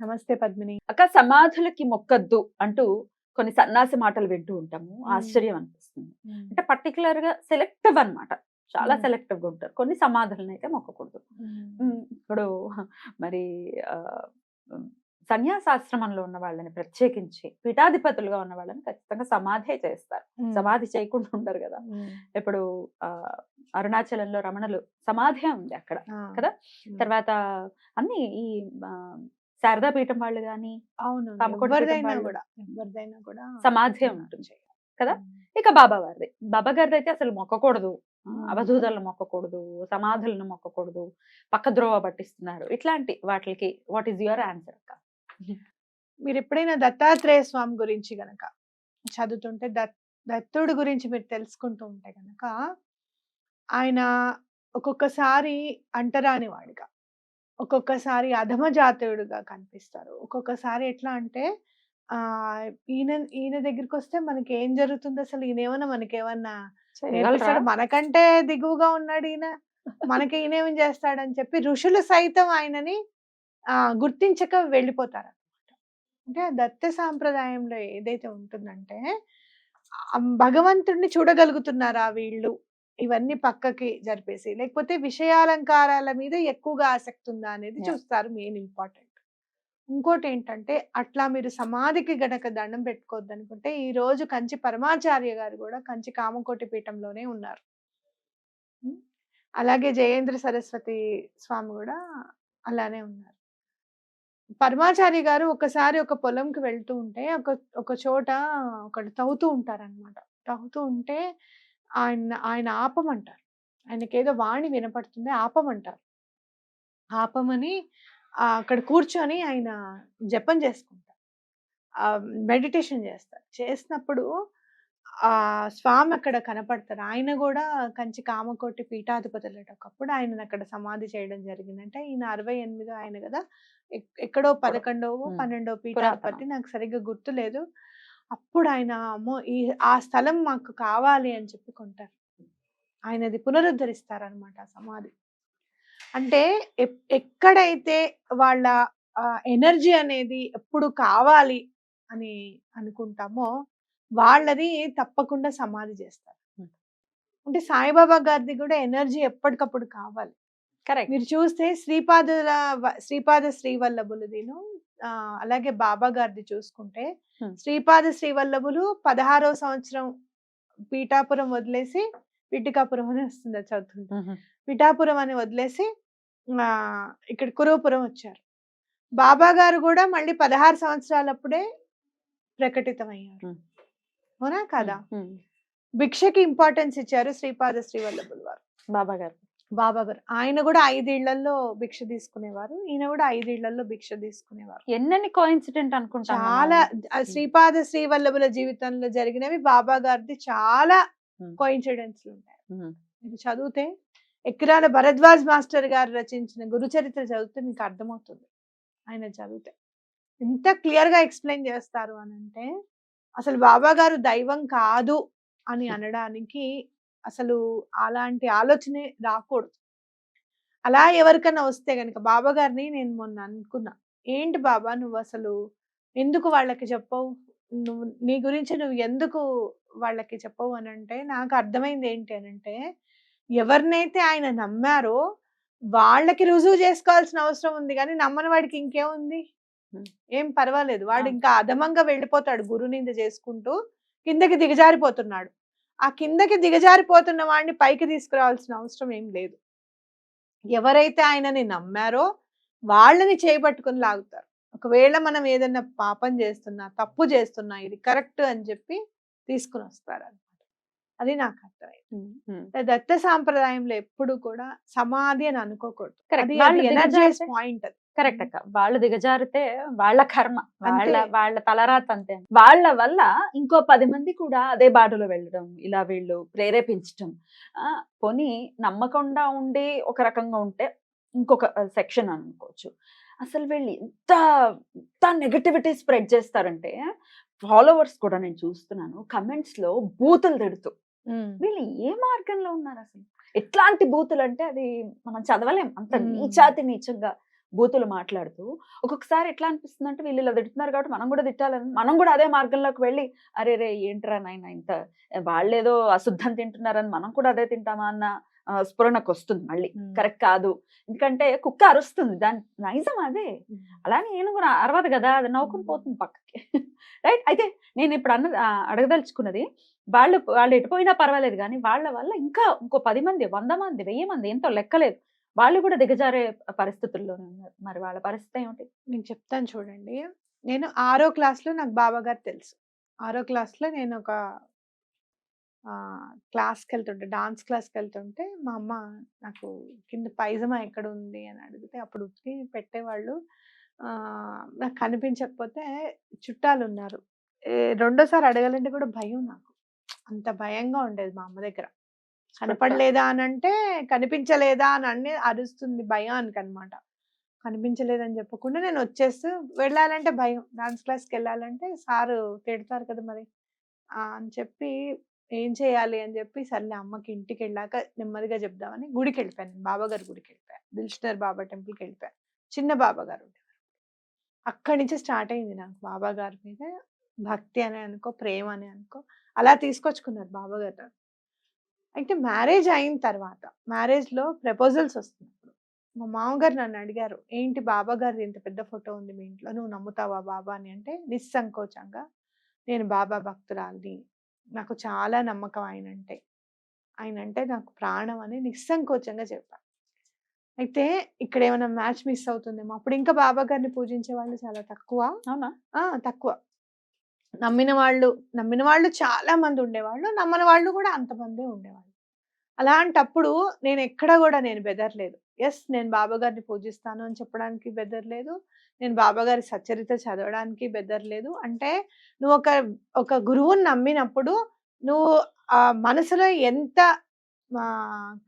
నమస్తే పద్మిని. అక్క సమాధులకి మొక్కద్దు అంటూ కొన్ని సన్నాసి మాటలు వింటూ ఉంటాము. ఆశ్చర్యం అనిపిస్తుంది. అంటే పర్టికులర్గా సెలెక్టివ్ అన్నమాట. చాలా. సెలెక్టివ్గా ఉంటారు. కొన్ని సమాధులను అయితే మొక్కకూడదు. ఇప్పుడు మరి సన్యాసాశ్రమంలో ఉన్న వాళ్ళని ప్రత్యేకించి పీఠాధిపతులుగా ఉన్న వాళ్ళని ఖచ్చితంగా సమాధే చేస్తారు. సమాధి చేయకుండా ఉండరు కదా. ఇప్పుడు ఆ అరుణాచలంలో రమణులు సమాధే ఉంది అక్కడ కదా? తర్వాత అన్ని ఈ శారదా పీఠం వాళ్ళు గాని అవును ఎవరిదైనా. కూడా ఎవరిదైనా కూడా సమాధే ఉంటుంది. కదా? ఇక బాబా వారిది బాబా గారిది అయితే అసలు మొక్కకూడదు. అవధూతలను మొక్కకూడదు సమాధులను మొక్కకూడదు పక్క ద్రోవ పట్టిస్తున్నారు. ఇట్లాంటి వాటికి వాట్ ఈస్ యువర్ ఆన్సర్ అక్క? మీరు ఎప్పుడైనా దత్తాత్రేయ స్వామి గురించి గనక చదువుతుంటే దత్ దత్తుడు గురించి మీరు తెలుసుకుంటూ ఉంటే గనక ఆయన ఒక్కొక్కసారి అంటరాని వాడిగా ఒక్కొక్కసారి అధమ జాతీయుడుగా కనిపిస్తారు. ఒక్కొక్కసారి ఎట్లా అంటే ఆ ఈయన ఈయన దగ్గరికి వస్తే మనకి ఏం జరుగుతుంది అసలు? ఈయన ఏమన్నా మనకేమన్నా మనకంటే దిగువగా ఉన్నాడు ఈయన. మనకి ఈయనేం చేస్తాడని చెప్పి ఋషులు సైతం ఆయనని ఆ గుర్తించక వెళ్ళిపోతారు అంటే దత్త సాంప్రదాయంలో ఏదైతే ఉంటుందంటే భగవంతుడిని చూడగలుగుతున్నారా వీళ్ళు? ఇవన్నీ పక్కకి జరిపేసి లేకపోతే విషయాలంకారాల మీద ఎక్కువగా ఆసక్తి ఉందా అనేది. చూస్తారు మెయిన్ ఇంపార్టెంట్ ఇంకోటి ఏంటంటే అట్లా మీరు సమాధికి గనక దండం పెట్టుకోవద్దు అనుకుంటే ఈ రోజు కంచి పరమాచార్య గారు కూడా కంచి కామకోటి పీఠంలోనే ఉన్నారు? అలాగే జయేంద్ర సరస్వతి స్వామి కూడా అలానే ఉన్నారు పరమాచారి గారు ఒకసారి ఒక పొలంకి వెళ్తూ ఉంటే ఒక ఒక చోట ఒకటి తవ్వుతూ ఉంటారన్నమాట తవ్వుతూ ఉంటే ఆయన ఆయన ఆపమంటారు. ఆయనకి ఏదో వాణి వినపడుతుంది ఆపమంటారు. ఆపమని అక్కడ కూర్చొని ఆయన జపం చేసుకుంటారు. మెడిటేషన్ చేస్తారు. చేసినప్పుడు ఆ స్వామి అక్కడ కనపడతారు. ఆయన కూడా కంచి కామకోటి పీఠాధిపతులు ఒకప్పుడు ఆయన అక్కడ సమాధి చేయడం జరిగిందంటే ఈయన అరవై ఎనిమిదో ఆయన కదా ఎక్- ఎక్కడో పదకొండవ ఉమ్. పన్నెండవ పీఠాధిపతి. నాకు సరిగ్గా గుర్తులేదు. అప్పుడు ఆయన అమ్మో! ఈ ఆ స్థలం మాకు కావాలి అని చెప్పి కొంటారు. ఆయనది పునరుద్ధరిస్తారనమాట ఆ సమాధి. అంటే ఎక్కడైతే వాళ్ళ ఎనర్జీ అనేది ఎప్పుడు కావాలి అని అనుకుంటామో వాళ్ళది తప్పకుండా సమాధి చేస్తారు. అంటే సాయిబాబా గారిది కూడా ఎనర్జీ ఎప్పటికప్పుడు కావాలి. కరెక్ట్. మీరు చూస్తే శ్రీపాదుల శ్రీపాద శ్రీవల్లభులదిను అలాగే బాబా గారిది చూసుకుంటే. శ్రీపాద శ్రీవల్లభులు పదహారో సంవత్సరం పీఠాపురం వదిలేసి పిటికాపురం అని వస్తుంది అది చదువుతుంటే. పిఠాపురం అని వదిలేసి ఆ, ఇక్కడ కురుపురం వచ్చారు. బాబా గారు కూడా మళ్ళీ పదహారు సంవత్సరాలప్పుడే ప్రకటితమయ్యారు. అవునా కదా? భిక్షకి ఇంపార్టెన్స్ ఇచ్చారు శ్రీపాద శ్రీవల్లభుల వారు. బాబా గారు. బాబా గారు ఆయన కూడా ఐదేళ్ళలో భిక్ష తీసుకునేవారు. ఈయన కూడా ఐదేళ్ళలో భిక్ష తీసుకునేవారు. ఎన్నెన్ని కోఇన్సిడెంట్ అనుకుంటా చాలా శ్రీపాద శ్రీవల్లభుల జీవితంలో జరిగినవి బాబా గారిది చాలా. కోయిన్సిడెన్స్లు ఉంటాయి. మీరు చదివితే ఎక్కిరాల భరద్వాజ్ మాస్టర్ గారు రచించిన గురు చరిత్ర చదివితే మీకు అర్థమవుతుంది. ఆయన చదివితే. ఎంత క్లియర్గా ఎక్స్ప్లెయిన్ చేస్తారు అని అంటే అసలు బాబా గారు దైవం కాదు అని అనడానికి అసలు అలాంటి ఆలోచనే రాకూడదు. అలా ఎవరికైనా వస్తే గనుక బాబా గారిని నేను మొన్న అనుకున్నా ఏంటి బాబా నువ్వు అసలు ఎందుకు వాళ్ళకి చెప్పవు? నువ్వు నీ గురించి నువ్వు ఎందుకు వాళ్ళకి చెప్పవు? అని అంటే నాకు అర్థమైంది ఏంటి అని అంటే ఎవరినైతే ఆయన నమ్మారో వాళ్ళకి రుజువు చేసుకోవాల్సిన అవసరం ఉంది కానీ నమ్మని వాడికి ఇంకేముంది. ఏం పర్వాలేదు. వాడు. ఇంకా అధమంగా వెళ్ళిపోతాడు గురు నింద చేసుకుంటూ కిందకి దిగజారిపోతున్నాడు. ఆ కిందకి దిగజారిపోతున్న వాడిని పైకి తీసుకురావాల్సిన అవసరం ఏం లేదు. ఎవరైతే ఆయనని నమ్మారో వాళ్ళని చేయబట్టుకుని లాగుతారు. ఒకవేళ మనం ఏదైనా పాపం చేస్తున్నా తప్పు చేస్తున్నా ఇది కరెక్ట్ అని చెప్పి తీసుకుని వస్తారు అనమాట అది నాకు అర్థమైంది. దత్త సాంప్రదాయంలో ఎప్పుడు కూడా సమాధి అని అనుకోకూడదు. పాయింట్ అది. కరెక్ట్ అక్క. వాళ్ళు దిగజారితే వాళ్ళ కర్మ వాళ్ళ. వాళ్ళ తలరాత అంతే. వాళ్ళ వల్ల ఇంకో పది మంది కూడా అదే బాటలో వెళ్ళడం ఇలా వీళ్ళు ప్రేరేపించటం. ఆ, పోనీ నమ్మకుండా ఉండి ఒక రకంగా ఉంటే ఇంకొక సెక్షన్ అనుకోవచ్చు. అసలు వీళ్ళు ఎంత ఎంత నెగటివిటీ స్ప్రెడ్ చేస్తారంటే ఫాలోవర్స్ కూడా నేను చూస్తున్నాను కమెంట్స్లో బూతులు తిడుతూ. వీళ్ళు ఏ మార్గంలో ఉన్నారు అసలు? ఎట్లాంటి బూతులు అంటే అది మనం చదవలేం. అంత. నీచాతి నీచంగా బూతులు మాట్లాడుతూ ఒక్కొక్కసారి ఎట్లా అనిపిస్తుంది అంటే వీళ్ళు ఇలా తిడుతున్నారు కాబట్టి మనం కూడా తిట్టాలని మనం కూడా అదే మార్గంలోకి వెళ్ళి అరే రే ఏంట్రా నాయన ఇంత వాళ్ళేదో అశుద్ధం తింటున్నారని మనం కూడా అదే తింటామా అన్న స్ఫురణకు వస్తుంది మళ్ళీ. కరెక్ట్ కాదు. ఎందుకంటే కుక్క అరుస్తుంది. దాని నైజం అదే. అలానే నేను కూడా అరవదు కదా అది నవ్వుకుని పోతుంది పక్కకి. రైట్? అయితే నేను ఇప్పుడు అన్న అడగదలుచుకున్నది వాళ్ళు వాళ్ళు ఎటుపోయినా పర్వాలేదు కానీ వాళ్ళ వల్ల ఇంకా ఇంకో పది మంది వంద మంది వెయ్యి మంది ఎంతో లెక్కలేదు. వాళ్ళు కూడా దిగజారే పరిస్థితుల్లోనే ఉన్నారు. మరి వాళ్ళ పరిస్థితి ఏమిటి? నేను చెప్తాను చూడండి. నేను ఆరో క్లాస్లో నాకు బాబా గారు తెలుసు. ఆరో క్లాస్లో నేను ఒక క్లాస్కి వెళ్తుంటే డాన్స్ క్లాస్కి వెళ్తుంటే మా అమ్మ నాకు కింద పైజమా ఎక్కడ ఉంది అని అడిగితే అప్పుడు ఉతికి పెట్టేవాళ్ళు. నాకు కనిపించకపోతే చుట్టాలు ఉన్నారు. రెండోసారి అడగాలంటే కూడా భయం నాకు. అంత భయంగా ఉండేది మా అమ్మ దగ్గర. కనపడలేదా అని అంటే కనిపించలేదా అని అన్ని అరుస్తుంది భయానికి అనమాట కనిపించలేదని చెప్పకుండా నేను వచ్చేస్తూ వెళ్ళాలంటే భయం. డాన్స్ క్లాస్కి వెళ్ళాలంటే సారు తిడతారు కదా మరి. అని చెప్పి ఏం చేయాలి అని చెప్పి సర్లే అమ్మకి ఇంటికి వెళ్ళాక నెమ్మదిగా చెప్దామని గుడికి వెళ్ళిపోయాను నేను. బాబా గుడికి వెళ్ళిపోయాను దిల్షునర్ బాబా టెంపుల్కి వెళ్ళిపోయాను. చిన్న బాబా గారు ఉండేవారు. అక్కడి నుంచి స్టార్ట్ అయింది నాకు బాబా గారి మీద భక్తి అని అనుకో ప్రేమ అని అనుకో అలా తీసుకొచ్చుకున్నారు బాబాగారు అయితే మ్యారేజ్ అయిన తర్వాత మ్యారేజ్లో ప్రపోజల్స్ వస్తున్నప్పుడు మా మామగారు నన్ను అడిగారు ఏంటి బాబా గారిది ఇంత పెద్ద ఫోటో ఉంది మీ ఇంట్లో? నువ్వు నమ్ముతావా బాబా? అని అంటే నిస్సంకోచంగా నేను బాబా భక్తురాలిని. నాకు చాలా నమ్మకం ఆయన అంటే ఆయన అంటే నాకు ప్రాణం అని నిస్సంకోచంగా చెప్పాను అయితే ఇక్కడ ఏమైనా మ్యాచ్ మిస్ అవుతుందేమో అప్పుడు ఇంకా బాబా గారిని పూజించే వాళ్ళు చాలా తక్కువ. అవునా? తక్కువ. నమ్మిన వాళ్ళు నమ్మిన వాళ్ళు చాలా మంది ఉండేవాళ్ళు నమ్మని వాళ్ళు కూడా అంతమందే ఉండేవాళ్ళు అలాంటప్పుడు నేను ఎక్కడ కూడా నేను బెదరలేదు ఎస్ నేను బాబా గారిని పూజిస్తాను అని చెప్పడానికి బెదరలేదు నేను బాబా గారి సచ్చరిత చదవడానికి బెదరలేదు అంటే నువ్వు ఒక ఒక గురువుని నమ్మినప్పుడు నువ్వు ఆ మనసులో ఎంత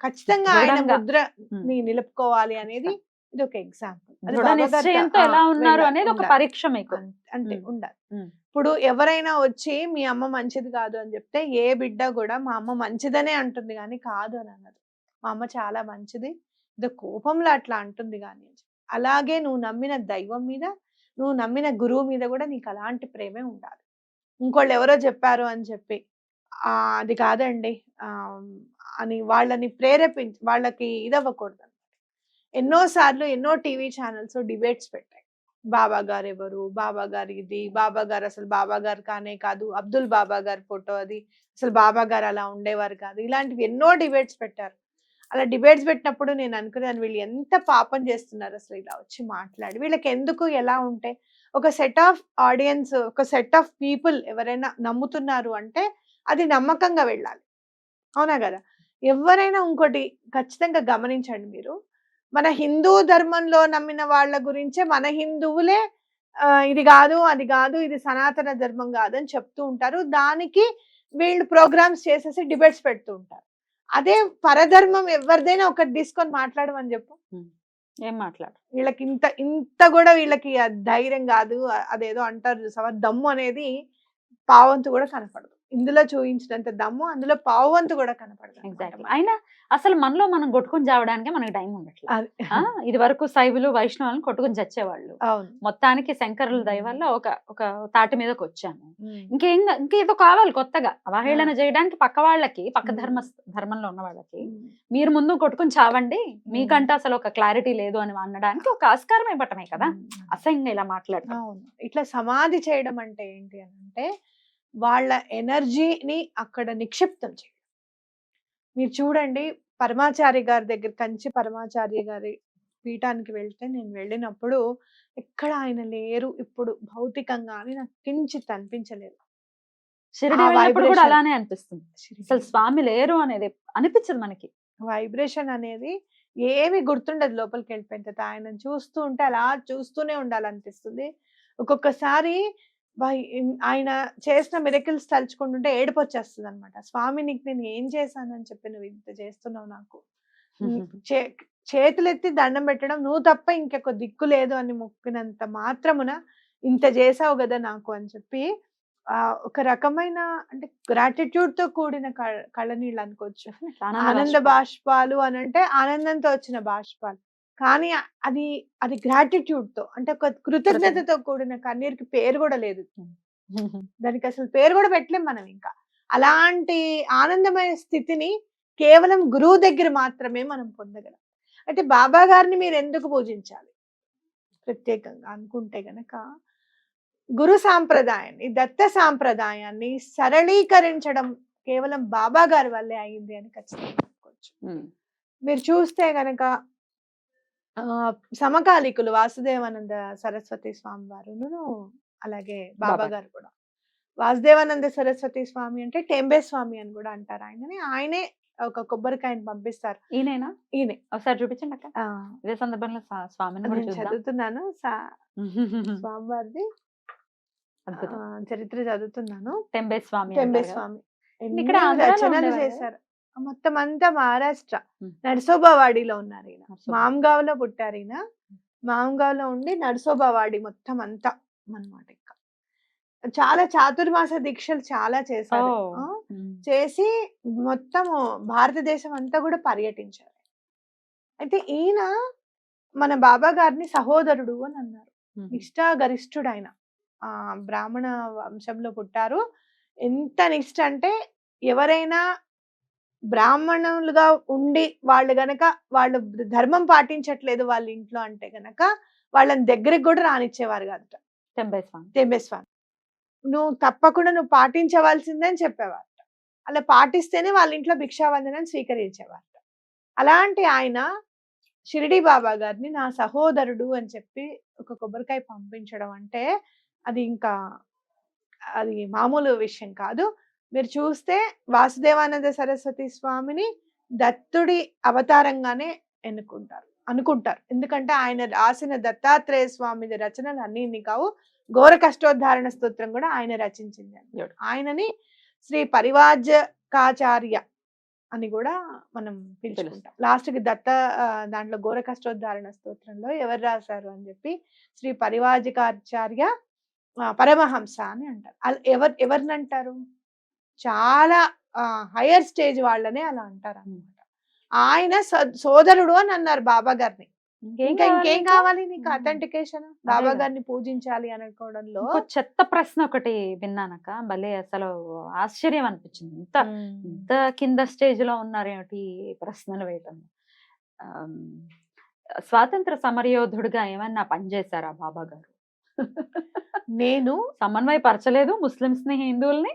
ఖచ్చితంగా ఆయన. ముద్ర. ని నిలుపుకోవాలి అనేది ఇది ఒక ఎగ్జాంపుల్ ఎలా ఉన్నారు అనేది ఒక పరీక్ష మీకు. అంటే. ఉండాలి. ఇప్పుడు ఎవరైనా వచ్చి మీ అమ్మ మంచిది కాదు అని చెప్తే ఏ బిడ్డ కూడా మా అమ్మ మంచిదనే అంటుంది కానీ కాదు అని అన్నది మా అమ్మ చాలా మంచిది. ఇది కోపంలో అట్లా అంటుంది కానీ. అలాగే నువ్వు నమ్మిన దైవం మీద నువ్వు నమ్మిన గురువు మీద కూడా నీకు అలాంటి ప్రేమే ఉండాలి. ఇంకోళ్ళు ఎవరో చెప్పారు అని చెప్పి "ఆ, అది కాదండి. ఆ, అని వాళ్ళని ప్రేరేపించి వాళ్ళకి ఇదవ్వకూడదు ఎన్నోసార్లు ఎన్నో టీవీ ఛానల్స్ డిబేట్స్ పెట్టాయి. బాబా గారు ఎవరు? బాబా గారు ఇది బాబా గారు అసలు బాబా గారు కానే కాదు అబ్దుల్ బాబా గారి ఫోటో అది అసలు బాబా గారు అలా ఉండేవారు కాదు. ఇలాంటివి ఎన్నో డిబేట్స్ పెట్టారు. అలా డిబేట్స్ పెట్టినప్పుడు నేను అనుకున్నాను వీళ్ళు ఎంత పాపం చేస్తున్నారు అసలు ఇలా వచ్చి మాట్లాడి వీళ్ళకి ఎందుకు ఎలా ఉంటే ఒక సెట్ ఆఫ్ ఆడియన్స్ ఒక సెట్ ఆఫ్ పీపుల్ ఎవరైనా నమ్ముతున్నారు అంటే అది నమ్మకంగా వెళ్ళాలి. అవునా కదా? ఎవరైనా ఇంకోటి ఖచ్చితంగా గమనించండి మీరు. మన హిందూ ధర్మంలో నమ్మిన వాళ్ళ గురించే మన హిందువులే ఇది కాదు అది కాదు ఇది సనాతన ధర్మం కాదు అని చెప్తూ ఉంటారు. దానికి వీళ్ళు ప్రోగ్రామ్స్ చేసేసి డిబేట్స్ పెడుతూ ఉంటారు. అదే పరధర్మం ఎవరిదైనా ఒకటి తీసుకొని మాట్లాడమని చెప్పు. ఏం మాట్లాడు? వీళ్ళకి ఇంత ఇంత కూడా వీళ్ళకి ధైర్యం కాదు అదేదో అంటారు చూసావా? దమ్ము అనేది పావంతు కూడా కనపడదు. ఇందులో చూపించినంత దమ్ము అందులో పావంతు కూడా కనపడదు ఎగ్జాక్ట్లీ అయినా అసలు మనలో మనం కొట్టుకుని చావడానికి మనకి టైం ఉండట్లేదు ఇది వరకు శైవులు వైష్ణవులను కొట్టుకుని చచ్చేవాళ్ళు. మొత్తానికి శంకరుల దయ వల్ల ఒక ఒక తాటి మీదకి వచ్చాము. ఇంకేం ఇంకేదో కావాలి కొత్తగా. అవహేళన చేయడానికి పక్క వాళ్ళకి పక్క. ధర్మ ధర్మంలో ఉన్న వాళ్ళకి. మీరు ముందు కొట్టుకుని చావండి. మీకంటే అసలు ఒక క్లారిటీ లేదు అని అనడానికి ఒక ఆస్కారం ఇవ్వటమే కదా. అసహ్యంగా ఇలా మాట్లాడటం ఇట్లా సమాధి చేయడం అంటే ఏంటి అని అంటే వాళ్ళ ఎనర్జీని అక్కడ నిక్షిప్తం చేయడం మీరు చూడండి పరమాచారి గారి దగ్గర కంచి పరమాచార్య గారి పీఠానికి వెళ్తే నేను వెళ్ళినప్పుడు ఎక్కడ ఆయన లేరు ఇప్పుడు భౌతికంగా అని నాకు కించిత్ అనిపించలేదు. షిరిడి వెళ్ళినప్పుడు కూడా. అలానే అనిపిస్తుంది. అసలు స్వామి లేరు అనేది అనిపించదు మనకి. వైబ్రేషన్ అనేది ఏమి గుర్తుండదు లోపలికి వెళ్ళిపోయిన తర్వాత. ఆయనను చూస్తూ ఉంటే అలా చూస్తూనే ఉండాలనిపిస్తుంది. ఒక్కొక్కసారి ఆయన చేసిన మిరకిల్స్ తలుచుకుంటుంటే ఏడుపు వచ్చేస్తుంది అనమాట స్వామి నీకు నేను ఏం చేశానని చెప్పి నువ్వు ఇంత చేస్తున్నావు నాకు. చేతులెత్తి దండం పెట్టడం నువ్వు తప్ప ఇంకొక దిక్కు లేదు అని మొక్కినంత మాత్రమున ఇంత చేసావు కదా నాకు అని చెప్పి ఆ ఒక రకమైన అంటే gratitude తో కూడిన క- కళ్ళనీళ్ళు అనుకోవచ్చు. ఆనంద బాష్పాలు అని అంటే ఆనందంతో వచ్చిన బాష్పాలు. కానీ అది అది gratitude తో అంటే ఒక కృతజ్ఞతతో కూడిన కన్నీరుకి పేరు కూడా లేదు. దానికి అసలు పేరు కూడా పెట్టలేం మనం ఇంకా. అలాంటి ఆనందమైన స్థితిని కేవలం గురువు దగ్గర మాత్రమే మనం పొందగలం. అయితే బాబా గారిని మీరు ఎందుకు పూజించాలి? ప్రత్యేకంగా అనుకుంటే గనక గురు సాంప్రదాయాన్ని దత్త సాంప్రదాయాన్ని సరళీకరించడం కేవలం బాబా గారి వల్లే అయింది అని ఖచ్చితంగా అనుకోవచ్చు మీరు చూస్తే గనక ఆ, సమకాలీకులు వాసుదేవానంద సరస్వతి స్వామి వారును అలాగే బాబా. బాబా. గారు కూడా. వాసుదేవానంద సరస్వతి స్వామి అంటే టెంబే స్వామి అని కూడా అంటారు ఆయనని. ఆయనే ఒక కొబ్బరికాయని పంపిస్తారు. ఈయనేనా? ఈయనే. ఒకసారి చూపించండి అక్క. ఆ, ఇదే సందర్భంలో స్వా- స్వామిని కూడా నేను చూద్దాం. చదువుతున్నాను. సా- స్వామివారిది. ఆ, అద్భుతం. చరిత్ర చదువుతున్నాను. టెంబే స్వామి టెంబే అంటారు కదా. స్వామి. ఇక్కడ ఎన్ని ఆంధ్రాలో రచనలు ఉండేవారు? చేశారు? మొత్తం అంతా మహారాష్ట్ర. నరసోబావాడిలో ఉన్నారు ఈయన. నరసోబా. మాంగావ్లో పుట్టారు ఈయన. మాంగావ్లో ఉండి నరసోబావాడి మొత్తం అంతా అన్నమాట ఇంకా. చాలా చాతుర్మాస దీక్షలు చాలా చేశారు. చేసి మొత్తం భారతదేశం అంతా కూడా పర్యటించారు. అయితే ఈయన మన బాబా గారిని సహోదరుడు అని అన్నారు. ఉమ్. నిష్ఠా గరిష్ఠుడు ఆయన ఆ బ్రాహ్మణ వంశంలో పుట్టారు. ఎంత నిష్ఠ అంటే ఎవరైనా బ్రాహ్మణులుగా ఉండి వాళ్ళు గనక వాళ్ళు ధర్మం పాటించట్లేదు వాళ్ళ ఇంట్లో అంటే గనక వాళ్ళని దగ్గరికి కూడా రానిచ్చేవారు కాదట. టెంబే స్వామి తెంబేస్వామి నువ్వు తప్పకుండా నువ్వు పాటించవలసిందే అని చెప్పేవారట అలా పాటిస్తేనే వాళ్ళ ఇంట్లో భిక్షావందనం స్వీకరించేవారట అలాంటి ఆయన షిరిడి బాబా గారిని నా సహోదరుడు అని చెప్పి ఒక కొబ్బరికాయ పంపించడం అంటే అది ఇంకా అది మామూలు విషయం కాదు. మీరు చూస్తే వాసుదేవానంద సరస్వతి స్వామిని దత్తుడి అవతారంగానే ఎన్నుకుంటారు అనుకుంటారు. ఎందుకంటే ఆయన రాసిన దత్తాత్రేయ స్వామి రచనలు అన్ని ఇన్ని కావు ఘోర కష్టోద్ధారణ స్తోత్రం కూడా ఆయన రచించింది. Good. ఆయనని శ్రీ పరివాజకాచార్య అని కూడా మనం పిలుచుకుంటాం. లాస్ట్కి దత్త దాంట్లో ఘోర కష్టోద్ధారణ స్తోత్రంలో ఎవరు రాశారు అని చెప్పి శ్రీ పరివాజకాచార్య పరమహంస అని అంటారు. ఎవరు ఎవరిని అంటారు చాలా హయ్యర్ స్టేజ్ వాళ్ళనే అలా అంటారు అన్నమాట ఆయన సోదరుడు అని అన్నారు బాబా గారిని. ఇంకేం ఇంకా కావాలి నీకు. అథెంటికేషన్ బాబా. గారిని పూజించాలి అనుకోవడంలో చెత్త ప్రశ్న ఒకటి విన్నానక్క. భలే అసలు ఆశ్చర్యం అనిపించింది. ఇంత. ఇంత కింద స్టేజ్లో ఉన్నారేమిటి ప్రశ్నలు వేయటం? స్వాతంత్ర సమరయోధుడిగా ఏమన్నా పనిచేశారా బాబా గారు? నేను సమన్వయపరచలేదు ముస్లింస్ని హిందువుల్ని?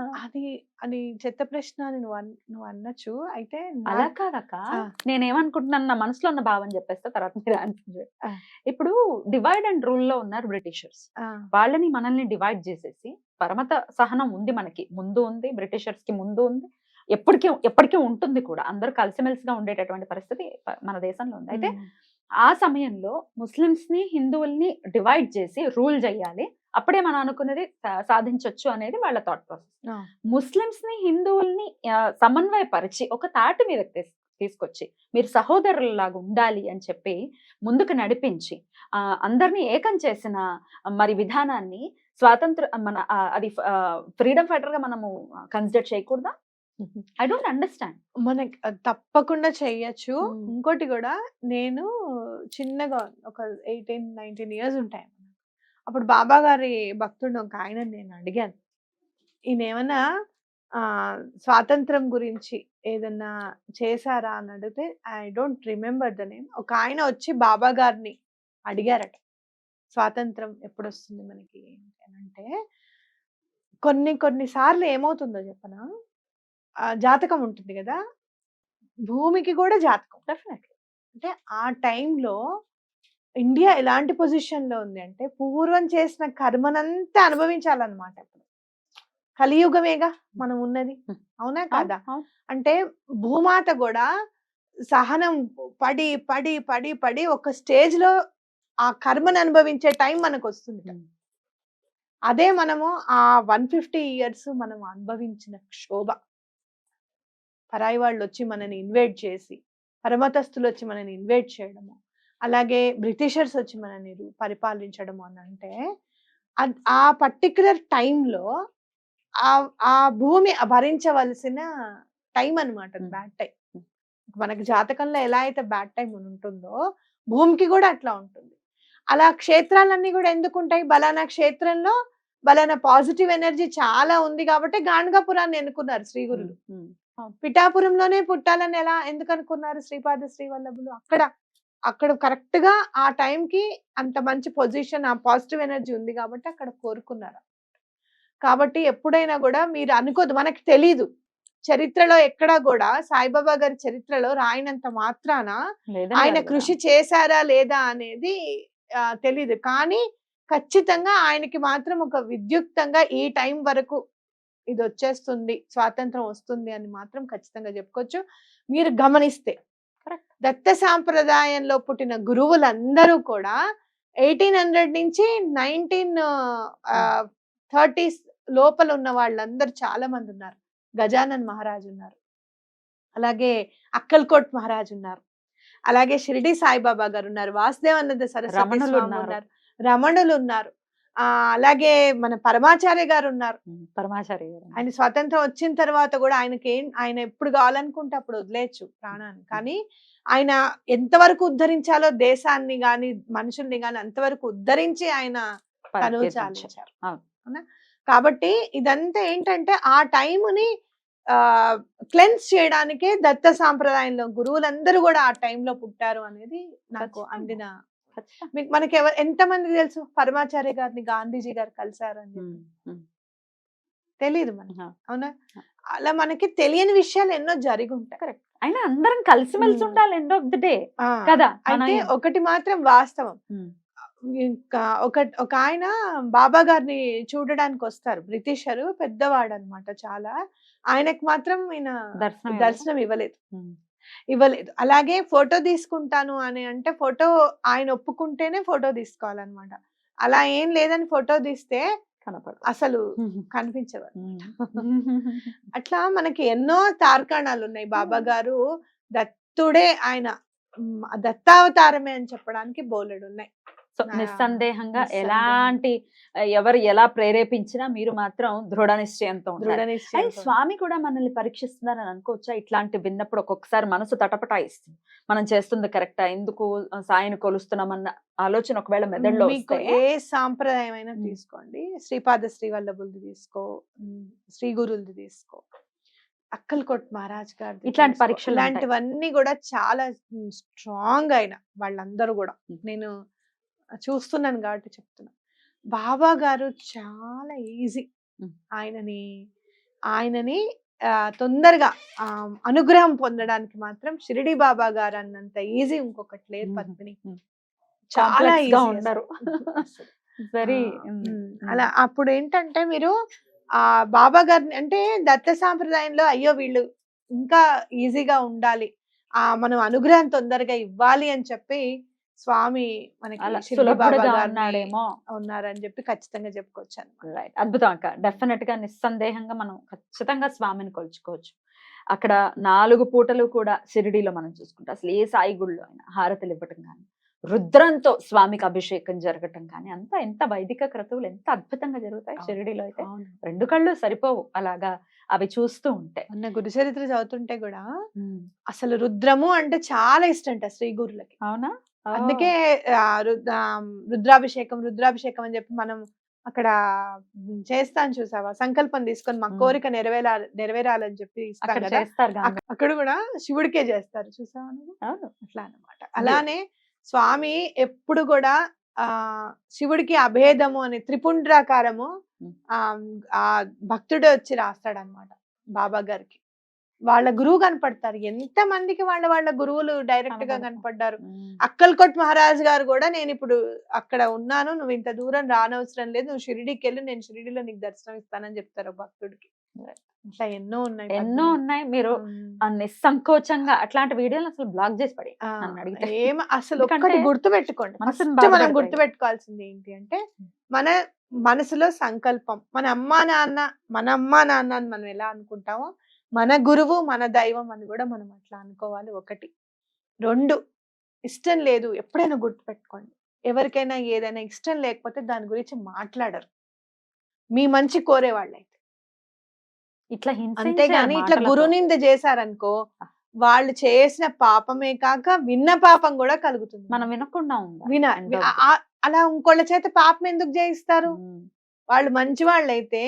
అది అది చెత్త ప్రశ్న అని నువ్వు అన్- నువ్వు అనొచ్చు. అయితే నా- అలా కాదక్క. ఆ. నేనేమనుకుంటున్నాను నా మనసులో ఉన్న భావం చెప్పేస్తే తర్వాత మీరు చేయండి. ఆ. ఇప్పుడు డివైడ్ అండ్ రూల్లో ఉన్నారు బ్రిటిషర్స్ ఆ, వాళ్ళని మనల్ని డివైడ్ చేసేసి పరమత సహనం ఉంది మనకి. ముందు ఉంది బ్రిటిషర్స్కి ముందు ఉంది. ఎప్పటికీ ఎప్పటికీ ఉంటుంది కూడా. అందరూ కలిసిమెలిసిగా ఉండేటటువంటి పరిస్థితి ప- మన దేశంలో ఉంది. అయితే ఉమ్. ఆ సమయంలో ముస్లిమ్స్ని హిందువుల్ని డివైడ్ చేసి రూల్ చేయాలి. అప్పుడే మనం అనుకున్నది సా- సాధించొచ్చు అనేది వాళ్ళ థాట్ ప్రాసెస్. ముస్లిమ్స్ని హిందువుల్ని సమన్వయపరిచి ఒక తాటి మీద తీస్- తీసుకొచ్చి మీరు సహోదరులలాగా ఉండాలి అని చెప్పి ముందుకు నడిపించి ఆ, అందరినీ ఏకం చేసిన మరి విధానాన్ని స్వాతంత్ర మన అది ఫ్రీడమ్ ఫైటర్గా మనము కన్సిడర్ చేయకూడదా? I don't understand. మనకి అది తప్పకుండా చెయ్యొచ్చు. ఉమ్. ఇంకోటి కూడా నేను చిన్నగా ఒక ఎయిటీన్ నైన్టీన్ ఇయర్స్ ఉంటాయి. అప్పుడు బాబా గారి భక్తుడు ఒక ఆయన నేను అడిగాను. ఈయన ఏమన్నా స్వాతంత్రం గురించి ఏదన్నా చేశారా? అని అడిగితే I don't remember the name. ఒక ఆయన వచ్చి బాబా గారిని అడిగారట. స్వాతంత్రం ఎప్పుడు వస్తుంది మనకి? ఏంటి అని అంటే కొన్ని కొన్ని సార్లు ఏమవుతుందో చెప్పనా? జాతకం ఉంటుంది కదా? భూమికి కూడా జాతకం. డెఫినెట్లీ. అంటే ఆ టైంలో ఇండియా ఎలాంటి పొజిషన్లో ఉంది అంటే పూర్వం చేసిన కర్మనంతా అనుభవించాలన్నమాట ఇప్పుడు కలియుగమేగా మనం ఉన్నది. అవునా కాదా? అంటే భూమాత కూడా సహనం పడి పడి పడి పడి ఒక స్టేజ్లో ఆ కర్మను అనుభవించే టైం మనకు వస్తుంది. అదే మనము ఆ వన్ ఫిఫ్టీ ఇయర్స్ మనం అనుభవించిన క్షోభ. పరాయి వాళ్ళు వచ్చి మనని ఇన్వైట్ చేసి పరమతస్తులు వచ్చి మనని ఇన్వైట్ చేయడము అలాగే బ్రిటిషర్స్ వచ్చి మనని పరిపాలించడము అని అంటే ఆ పర్టికులర్ టైంలో ఆ ఆ భూమి భరించవలసిన టైం అనమాట. బ్యాడ్ టైం మనకి జాతకంలో ఎలా అయితే బ్యాడ్ టైం ఉంటుందో భూమికి కూడా అట్లా ఉంటుంది. అలా క్షేత్రాలన్నీ కూడా ఎందుకు ఉంటాయి? బలానా క్షేత్రంలో బలానా పాజిటివ్ ఎనర్జీ చాలా ఉంది కాబట్టి గాణగాపురాన్ని ఎన్నుకున్నారు శ్రీ గురులు. పిఠాపురంలోనే పుట్టాలని ఎలా ఎందుకు అనుకున్నారు శ్రీపాద శ్రీవల్లభులు? అక్కడ అక్కడ కరెక్ట్గా ఆ time కి అంత మంచి పొజిషన్ ఆ పాజిటివ్ ఎనర్జీ ఉంది కాబట్టి అక్కడ కోరుకున్నారు కాబట్టి ఎప్పుడైనా కూడా మీరు అనుకోదు మనకి తెలీదు చరిత్రలో ఎక్కడా కూడా సాయిబాబా గారి చరిత్రలో రాయినంత మాత్రాన ఆయన. కృషి చేశారా లేదా అనేది తెలీదు కానీ ఖచ్చితంగా ఆయనకి మాత్రం ఒక విద్యుక్తంగా ఈ టైం వరకు ఇది వచ్చేస్తుంది స్వాతంత్రం వస్తుంది అని మాత్రం ఖచ్చితంగా చెప్పుకోవచ్చు మీరు గమనిస్తే. దత్త సాంప్రదాయంలో పుట్టిన గురువులందరూ కూడా ఎయిటీన్ హండ్రెడ్ నుంచి నైన్టీన్ థర్టీస్ లోపల ఉన్న వాళ్ళందరూ చాలా మంది ఉన్నారు. గజానన్ మహారాజ్ ఉన్నారు. అలాగే అక్కల్కోట్ మహారాజ్ ఉన్నారు. అలాగే షిరిడి సాయిబాబా గారు ఉన్నారు. వాసుదేవానంద సరస్వతి ఉన్నారు. రమణులు ఉన్నారు. అలాగే మన పరమాచార్య గారు ఉన్నారు ఉమ్. పరమాచారి గారు ఆయన స్వాతంత్రం వచ్చిన తర్వాత కూడా ఆయనకి ఏం ఆయన ఎప్పుడు కావాలనుకుంటే అప్పుడు వదిలేయచ్చు ప్రాణాన్ని కానీ ఆయన ఎంతవరకు ఉద్ధరించాలో దేశాన్ని గాని మనుషుల్ని గాని అంతవరకు ఉద్ధరించి ఆయన తను అవును. కాబట్టి ఇదంతా ఏంటంటే ఆ టైంని ఆ క్లెన్స్ చేయడానికే దత్త సాంప్రదాయంలో గురువులందరూ కూడా ఆ టైంలో పుట్టారు అనేది నాకు. అందిన మీకు మనకి ఎవరు ఎంతమంది తెలుసు పరమాచార్య గారిని గాంధీజీ గారు కలిశారు అని చెప్పి. ఉమ్. ఉమ్. తెలియదు మనకి. అవునా అలా మనకి తెలియని విషయాలు ఎన్నో జరిగి ఉంటాయి Correct. అయినా అందరం కలిసిమెలిసి. ఉండాలి ఎండ్ ఆఫ్ ది డే కదా అయితే ఒకటి మాత్రం వాస్తవం ఒక ఒక ఆయన బాబా గారిని చూడడానికి వస్తారు బ్రిటిషరు పెద్దవాడు అనమాట చాలా ఆయనకు మాత్రం ఈయన దర్శనం ఇవ్వలేదు. ఇవ్వలేదు అలాగే ఫోటో తీసుకుంటాను అని అంటే ఫోటో ఆయన ఒప్పుకుంటేనే ఫోటో తీసుకోవాలన్నమాట. అలా ఏం లేదని ఫోటో తీస్తే కనపడు అసలు ఉమ్. అట్లా మనకి ఎన్నో తార్కాణాలు ఉన్నాయి. బాబా గారు దత్తుడే ఆయన దత్తావతారమే అని చెప్పడానికి బోలెడు ఉన్నాయి సో నిస్సందేహంగా. ఎలాంటి ఎవరు ఎలా ప్రేరేపించినా మీరు మాత్రం దృఢ నిశ్చయంతో అండ్. స్వామి కూడా మనల్ని పరీక్షిస్తున్నారని అనుకోవచ్చా ఇట్లాంటి విన్నప్పుడు ఒక్కొక్కసారి మనసు తటపటాయిస్తుంది మనం చేస్తుంది కరెక్టా ఎందుకు సాయిని కొలుస్తున్నామన్న ఆలోచన ఒకవేళ మెదడులో మీకు ఏ సాంప్రదాయం అయినా మ్. తీసుకోండి శ్రీపాద శ్రీవల్లభులది తీసుకో శ్రీ గురులది తీసుకో అక్కల్కోట్ మహారాజ్ గారి ఇట్లాంటి పరీక్షలు. ఇలాంటివన్నీ కూడా చాలా స్ట్రాంగ్ అయిన వాళ్ళందరూ కూడా. నేను చూస్తున్నాను కాబట్టి చెప్తున్నా బాబా గారు చాలా ఈజీ. ఆయనని ఆయనని తొందరగా అనుగ్రహం పొందడానికి మాత్రం షిరిడి బాబా గారు అన్నంత ఈజీ ఇంకొకటి లేదు. పద్మిని. చాలా ఉండరు. అసలు. వెరీ అలా అప్పుడు ఏంటంటే మీరు ఆ బాబా గారిని అంటే దత్త సాంప్రదాయంలో అయ్యో వీళ్ళు ఇంకా ఈజీగా ఉండాలి ఆ మనం అనుగ్రహం తొందరగా ఇవ్వాలి అని చెప్పి స్వామి మనకి ఉన్నాడేమో ఉన్నారని చెప్పి ఖచ్చితంగా చెప్పుకోవచ్చు. రైట్ అద్భుతం అక్క డెఫినెట్గా నిస్సందేహంగా మనం ఖచ్చితంగా స్వామిని కొలుచుకోవచ్చు అక్కడ నాలుగు పూటలు కూడా షిరిడీలో మనం చూసుకుంటాం అసలు ఏ సాయి గుళ్ళో అయినా హారతులు ఇవ్వటం కానీ రుద్రంతో స్వామికి అభిషేకం జరగటం కానీ అంతా ఎంత వైదిక క్రతువులు ఎంత అద్భుతంగా జరుగుతాయి. షిరిడీలో అయితే. రెండు కళ్ళు సరిపోవు అలాగా అవి చూస్తూ ఉంటే మొన్న గురు చరిత్ర చదువుతుంటే కూడా అసలు రుద్రము అంటే చాలా ఇష్టంట శ్రీ గురులకి అవునా. అందుకే రుద్రాభిషేకం రుద్రాభిషేకం అని చెప్పి మనం అక్కడ చేస్తాను చూసావా? సంకల్పం తీసుకొని మా. కోరిక నెరవేరా నెరవేరాలని చెప్పి అక్కడ కూడా శివుడికే చేస్తారు చూసావా అట్లా అన్నమాట. అలానే స్వామి ఎప్పుడు కూడా ఆ శివుడికి అభేదము అని త్రిపుండ్రాకారము. ఆ భక్తుడే వచ్చి రాస్తాడన్నమాట బాబా గారికి. వాళ్ళ గురువు కనపడతారు. ఎంత మందికి వాళ్ళ వాళ్ళ గురువులు డైరెక్ట్గా. కనపడ్డారు. అక్కల్కోట్ మహారాజ్ గారు కూడా నేను ఇప్పుడు అక్కడ ఉన్నాను. నువ్వు ఇంత దూరం రానవసరం లేదు. నువ్వు షిరిడీకి వెళ్ళి. నేను షిరిడీలో నీకు దర్శనం ఇస్తానని చెప్తారు భక్తుడికి. ఇట్లా ఎన్నో ఉన్నాయి ఎన్నో. ఉన్నాయి. మీరు నిస్సంకోచంగా అట్లాంటి వీడియోలు అసలు బ్లాక్ చేసి పడి. ఏం అసలు ఒక్కటి గుర్తు పెట్టుకోండి మనం. గుర్తు పెట్టుకోవాల్సింది ఏంటి అంటే మన మనసులో సంకల్పం. మన అమ్మా నాన్న మన అమ్మా నాన్న అని మనం ఎలా అనుకుంటామో మన గురువు మన దైవం అని కూడా మనం అట్లా అనుకోవాలి ఒకటి రెండు ఇష్టం లేదు ఎప్పుడైనా గుర్తు పెట్టుకోండి ఎవరికైనా ఏదైనా ఇష్టం లేకపోతే దాని గురించి మాట్లాడరు మీ మంచి కోరే వాళ్ళైతే ఇట్లా హింసించే అంతేగాని ఇట్లా. గురునింద చేశారనుకో వాళ్ళు చేసిన పాపమే కాక విన్న పాపం కూడా కలుగుతుంది మనం వినకుండా. విన అలా ఇంకోళ్ళ చేత పాపం ఎందుకు చేయిస్తారు. వాళ్ళు మంచి వాళ్ళైతే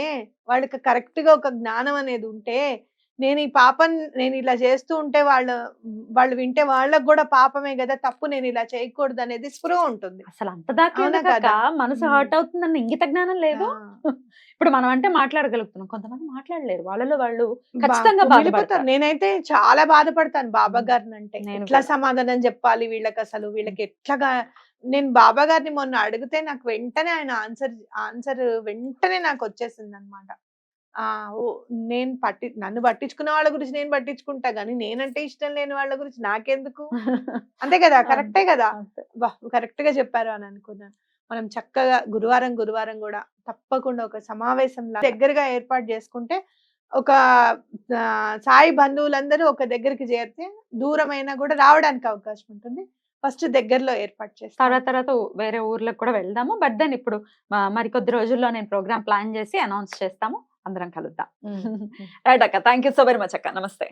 వాళ్ళకి కరెక్ట్గా ఒక జ్ఞానం అనేది ఉంటే నేను ఈ పాపం నేను ఇలా చేస్తూ ఉంటే వాళ్ళు వాళ్ళు వింటే వాళ్ళకు కూడా పాపమే కదా తప్పు నేను ఇలా చేయకూడదు అనేది స్పృహ ఉంటుంది అసలు అంత దాకా? మనసు. హర్ట్ అవుతుందన్న ఇంగిత జ్ఞానం లేదు. ఇప్పుడు మనం అంటే మాట్లాడగలుగుతున్నాం కొంతమంది మాట్లాడలేరు వాళ్ళలో వాళ్ళు ఖచ్చితంగా. బాధపడతారు. నేనైతే చాలా బాధపడతాను బాబా. గారిని అంటే ఎట్లా. సమాధానం చెప్పాలి వీళ్ళకి అసలు వీళ్ళకి ఎట్లాగా నేను బాబా గారిని మొన్న అడిగితే నాకు వెంటనే ఆయన ఆన్సర్ ఆన్సర్ వెంటనే నాకు వచ్చేసింది అనమాట నేను పట్టి నన్ను పట్టించుకున్న వాళ్ళ గురించి నేను పట్టించుకుంటా గానీ నేనంటే ఇష్టం లేని వాళ్ళ గురించి నాకెందుకు? అంతే కదా కరెక్టే కదా? కరెక్ట్గా చెప్పారు అని అనుకున్నాను మనం చక్కగా గురువారం గురువారం కూడా తప్పకుండా ఒక సమావేశం దగ్గరగా ఏర్పాటు చేసుకుంటే ఒక సాయి బంధువులందరూ ఒక దగ్గరికి చేరితే దూరమైనా కూడా రావడానికి అవకాశం ఉంటుంది. ఫస్ట్ దగ్గరలో ఏర్పాటు చేస్తాం తర్వాత తర్వాత వేరే ఊర్లకు కూడా వెళ్దాము. బట్ దెన్ ఇప్పుడు మరికొద్ది రోజుల్లో నేను ప్రోగ్రామ్ ప్లాన్ చేసి అనౌన్స్ చేస్తాము. అందరం కలుద్దాం. రైట్ అక్క thank you so very much అక్క. నమస్తే.